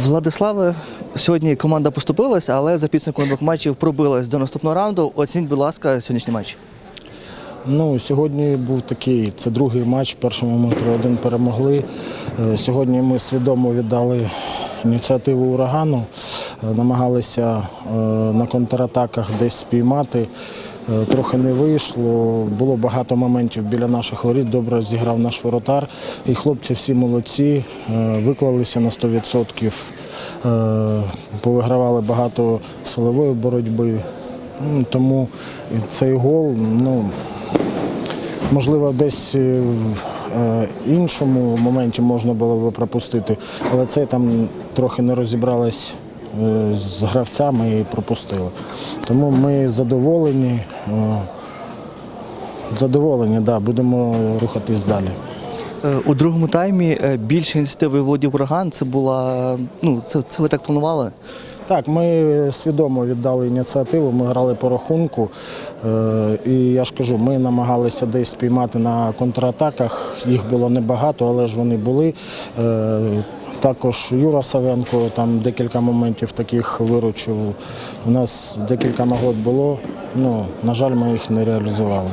Владиславе, сьогодні команда поступилась, але за підсумком двох матчів пробилась до наступного раунду. Оцініть, будь ласка, сьогоднішній матч. Ну, сьогодні був такий, це другий матч. Першому ми 3-1 перемогли. Е, Сьогодні ми свідомо віддали ініціативу урагану, е, намагалися е, на контратаках десь спіймати. Е, Трохи не вийшло. Було багато моментів біля наших воріт. Добре зіграв наш воротар. І хлопці всі молодці, е, виклалися на 100%. Е, Повигравали багато силової боротьби. Тому цей гол, ну, Можливо, десь в іншому моменті можна було би пропустити, але це там трохи не розібрались е, з гравцями і пропустили. Тому ми задоволені. е, Задоволені, да, будемо рухатись далі. Е, У другому таймі е, більше ініціативи володів ураган. Це була ну це, це ви так планували? Так, ми свідомо віддали ініціативу, ми грали по рахунку. Е, І я ж кажу, ми намагалися десь спіймати на контратаках. Їх було небагато, але ж вони були. Також Юра Савенко там декілька моментів таких виручив. У нас декілька нагод було. Ну, на жаль, ми їх не реалізували.